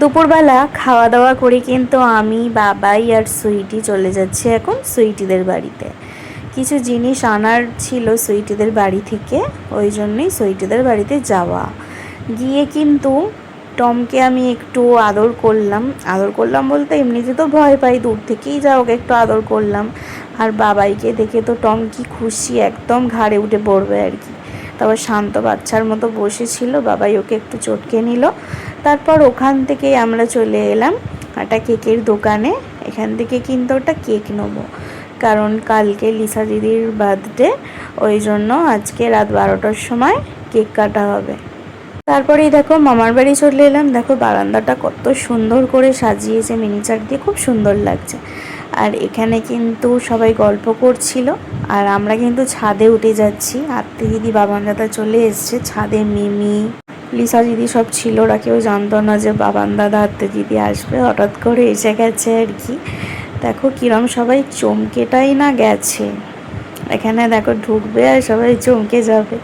দুপুরবেলা খাওয়া দাওয়া করে কিন্তু আমি, বাবাই আর সুইটি চলে যাচ্ছি এখন সুইটিদের বাড়িতে। কিছু জিনিস আনার ছিল সুইটিদের বাড়ি থেকে, ওই জন্যই সুইটিদের বাড়িতে যাওয়া। গিয়ে কিন্তু টমকে আমি একটু আদর করলাম। আদর করলাম বলতে এমনিতে তো ভয় পাই, দূর থেকেই যা ওকে একটু আদর করলাম। আর বাবাইকে দেখে তো টম কি খুশি, একদম ঘাড়ে উঠে পড়বে আর কি। তারপর শান্ত বাচ্চার মতো বসেছিল, বাবাই ওকে একটু চটকে নিল। তারপর ওখান থেকেই আমরা চলে এলাম একটা কেকের দোকানে। এখান থেকে কিন্তু ওটা কেক নেব। কারণ কালকে লিসা দিদির বার্থডে, ওই জন্য আজকে রাত বারোটার সময় কেক কাটা হবে। তারপরেই দেখো মামার বাড়ি চলে এলাম। দেখো বারান্দাটা কত সুন্দর করে সাজিয়েছে, মিনিচার দিয়ে খুব সুন্দর লাগছে। আর এখানে কিন্তু সবাই গল্প করছিল। আর আমরা কিন্তু ছাদে উঠে যাচ্ছি। আত্মী দিদি বাবান দাদা চলে এসছে। ছাদে মিমি লিসা দিদি সব ছিল ওরা কেউ জানতো না যে বাবান দাদা, আত্মীয় দিদি আসবে, হঠাৎ করে এসে গেছে আর কি। দেখো কিরম সবাই চমকেটাই না গেছে। এখানে দেখো ঢুকবে আর সবাই চমকে যাবে।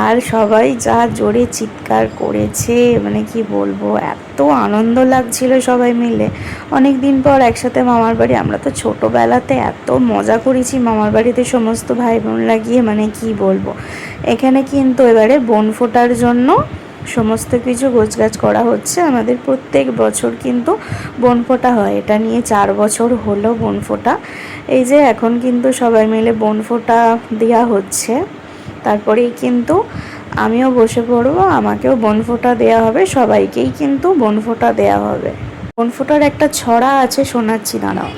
আর সবাই যা জোরে চিৎকার করেছে মানে কি বলব, এত আনন্দ লাগছিল সবাই মিলে। অনেক দিন পর একসাথে মামার বাড়ি, আমরা তো ছোটোবেলাতে এত মজা করেছি মামার বাড়িতে সমস্ত ভাই বোন লাগিয়ে মানে কি বলব। এখানে কিন্তু এবারে বোন ফোটার জন্য সমস্ত কিছু গোছগাছ করা হচ্ছে। আমাদের প্রত্যেক বছর কিন্তু বনফোঁটা হয়। এটা নিয়ে চার বছর হলো বনফোঁটা এই যে এখন কিন্তু সবাই মিলে বনফোঁটা দেওয়া হচ্ছে। তারপরেই কিন্তু আমিও বসে পড়ব, আমাকেও বনফোঁটা দেওয়া হবে, সবাইকেই কিন্তু বনফোঁটা দেওয়া হবে। বনফোঁটার একটা ছড়া আছে, শোনাচ্ছি, দাঁড়াও।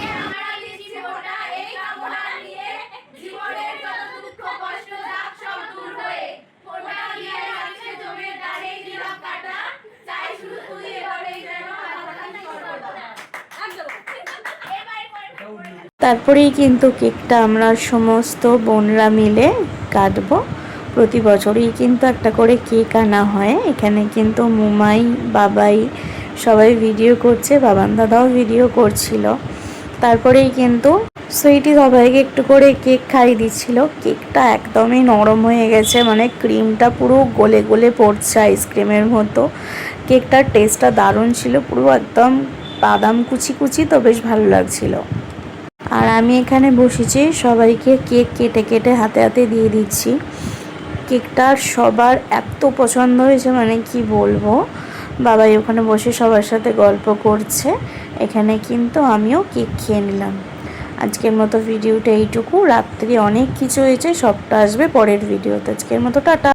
তারপরেই কিন্তু কেকটা আমরা সমস্ত বোনরা মিলে কাটবো। প্রতি বছরই কিন্তু একটা করে কেক আনা হয়। এখানে কিন্তু মুমাই, বাবাই সবাই ভিডিও করছে, বাবান দাদাও ভিডিও করছিল। তারপরেই কিন্তু সুইটি সবাইকে একটু করে কেক খাইয়ে দিচ্ছিল। কেকটা একদমই নরম হয়ে গেছে মানে ক্রিমটা পুরো গলে গলে পড়ছে আইসক্রিমের মতো। কেকটার টেস্টটা দারুণ ছিল, পুরো একদম বাদাম কুচি কুচি তো বেশ ভালো লাগছিল। আর আমি এখানে বসেছি, সবাইকে কেক কেটে কেটে হাতে হাতে দিয়ে দিচ্ছি। কেকটা সবার এত পছন্দ হয়েছে মানে কি বলব? বাবাই ওখানে বসে সবার সাথে গল্প করছে, এখানে কিন্তু আমিও কেক খেয়ে নিলাম। আজকের মতো ভিডিওটা এইটুকু, রাত্রি অনেক কিছু হয়েছে, সবটা আসবে পরের ভিডিওতে। আজকের মতো টাটা।